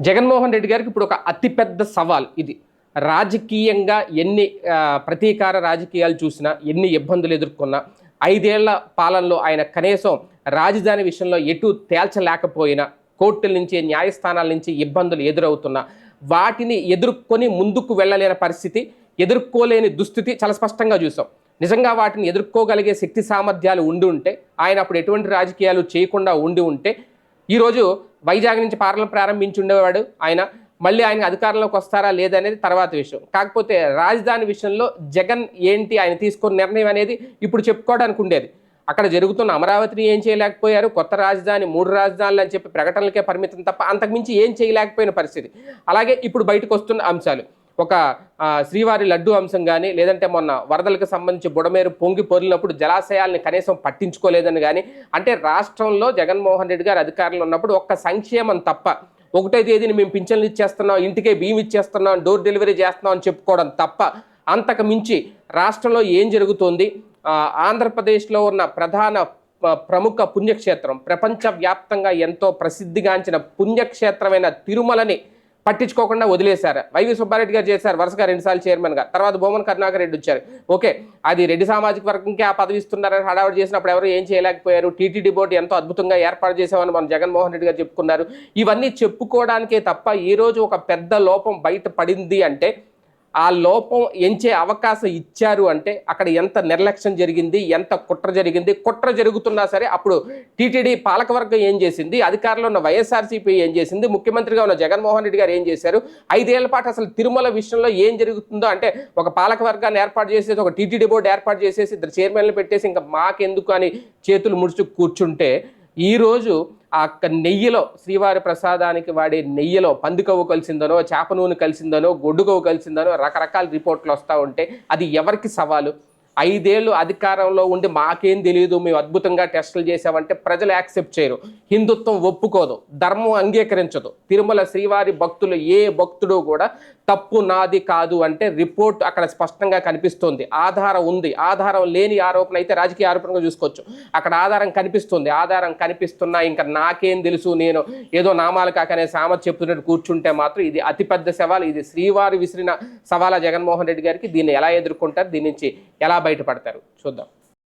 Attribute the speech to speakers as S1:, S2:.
S1: జగన్మోహన్ రెడ్డి గారికి ఇప్పుడు ఒక అతిపెద్ద సవాల్ ఇది. రాజకీయంగా ఎన్ని ప్రతీకార రాజకీయాలు చూసినా ఎన్ని ఇబ్బందులు ఎదుర్కొన్నా ఐదేళ్ళ పాలనలో ఆయన కనీసం రాజధాని విషయంలో ఎటు తేల్చలేకపోయినా కోర్టుల నుంచి న్యాయస్థానాల నుంచి ఇబ్బందులు ఎదురవుతున్నా వాటిని ఎదుర్కొని ముందుకు వెళ్ళలేని పరిస్థితి ఎదుర్కోలేని దుస్థితి చాలా స్పష్టంగా చూసాం. నిజంగా వాటిని ఎదుర్కోగలిగే శక్తి సామర్థ్యాలు ఉండి ఉంటే ఆయన అప్పుడు ఎటువంటి రాజకీయాలు చేయకుండా ఉండి ఉంటే ఈరోజు వైజాగ్ నుంచి పార్లమెంట్ ప్రారంభించి ఉండేవాడు ఆయన మళ్ళీ ఆయన అధికారంలోకి వస్తారా లేదనేది తర్వాత విషయం. కాకపోతే రాజధాని విషయంలో జగన్ ఏంటి ఆయన తీసుకున్న నిర్ణయం అనేది ఇప్పుడు చెప్పుకోవడానికి ఉండేది. అక్కడ జరుగుతున్న అమరావతిని ఏం చేయలేకపోయారు? కొత్త రాజధాని మూడు రాజధానులు అని చెప్పి ప్రకటనలకే పరిమితం తప్ప అంతకుమించి ఏం చేయలేకపోయిన పరిస్థితి. అలాగే ఇప్పుడు బయటకు వస్తున్న అంశాలు. ఒక శ్రీవారి లడ్డు అంశం కానీ లేదంటే మొన్న వరదలకు సంబంధించి బుడమేరు పొంగి పొరిలినప్పుడు జలాశయాల్ని కనీసం పట్టించుకోలేదని కానీ అంటే రాష్ట్రంలో జగన్మోహన్ రెడ్డి గారు అధికారంలో ఉన్నప్పుడు ఒక్క సంక్షేమం తప్ప ఒకటో తేదీని మేము పింఛన్లు ఇచ్చేస్తున్నాం ఇంటికే బియ్యం ఇచ్చేస్తున్నాం డోర్ డెలివరీ చేస్తున్నాం అని చెప్పుకోవడం తప్ప అంతకు మించి రాష్ట్రంలో ఏం జరుగుతోంది? ఆంధ్రప్రదేశ్లో ఉన్న ప్రధాన ప్రముఖ పుణ్యక్షేత్రం ప్రపంచవ్యాప్తంగా ఎంతో ప్రసిద్ధిగాంచిన పుణ్యక్షేత్రమైన తిరుమలని పట్టించుకోకుండా వదిలేశారు. వైవి సుబ్బారెడ్డి గారు చేశారు. వరుసగా రెండుసార్లు చైర్మన్గా తర్వాత భూమన్ కరుణాకర్ రెడ్డి వచ్చారు. ఓకే అది రెడ్డి సామాజిక వర్గంకి ఆ పదవి ఇస్తున్నారని హడావుడి చేసినప్పుడు ఎవరు ఏం చేయలేకపోయారు? టీటీడీ బోర్డు ఎంతో అద్భుతంగా ఏర్పాటు చేసామని మన జగన్మోహన్ రెడ్డి గారు చెప్పుకున్నారు. ఇవన్నీ చెప్పుకోవడానికే తప్ప ఈ రోజు ఒక పెద్ద లోపం బయట పడింది అంటే ఆ లోపం ఎంచే అవకాశం ఇచ్చారు అంటే అక్కడ ఎంత నిర్లక్ష్యం జరిగింది ఎంత కుట్ర జరిగింది కుట్ర జరుగుతున్నా సరే అప్పుడు టీటీడీ పాలకవర్గం ఏం చేసింది అధికారంలో ఉన్న వైఎస్ఆర్సీపీ ఏం చేసింది ముఖ్యమంత్రిగా ఉన్న జగన్మోహన్ రెడ్డి గారు ఏం చేశారు ఐదేళ్ళ పాటు అసలు తిరుమల విషయంలో ఏం జరుగుతుందో అంటే ఒక పాలకవర్గాన్ని ఏర్పాటు చేసేసి ఒక టీటీడీ బోర్డు ఏర్పాటు చేసేసి ఇద్దరు చైర్మన్లు పెట్టేసి ఇంకా మాకెందుకు అని చేతులు ముడుచు కూర్చుంటే ఈరోజు ఆ నెయ్యిలో శ్రీవారి ప్రసాదానికి వాడే నెయ్యిలో పందికొవ్వు కలిసిందనో చేప నూనె కలిసిందనో గొడ్డుకొవ్వు కలిసిందనో రకరకాల రిపోర్ట్లు వస్తూ ఉంటే అది ఎవరికి సవాలు? ఐదేళ్ళు అధికారంలో ఉండి మాకేం తెలియదు మేము అద్భుతంగా టెస్టులు చేసామంటే ప్రజలు యాక్సెప్ట్ చేయరు. హిందుత్వం ఒప్పుకోదు ధర్మం అంగీకరించదు. తిరుమల శ్రీవారి భక్తులు ఏ భక్తుడు కూడా తప్పు నాది కాదు అంటే రిపోర్ట్ అక్కడ స్పష్టంగా కనిపిస్తుంది. ఆధారం ఉంది. ఆధారం లేని ఆరోపణ అయితే రాజకీయ ఆరోపణగా చూసుకోవచ్చు. అక్కడ ఆధారం కనిపిస్తుంది. ఆధారం కనిపిస్తున్నా ఇంకా నాకేం తెలుసు నేను ఏదో నామాలు కాకనే సామత్ చెప్తున్నట్టు కూర్చుంటే మాత్రం ఇది అతిపెద్ద సవాల్. ఇది శ్రీవారి విసిరిన సవాల జగన్మోహన్ రెడ్డి గారికి దీన్ని ఎలా ఎదుర్కొంటారు? దీని నుంచి ఎలా బయటపడతారు. చూద్దాం.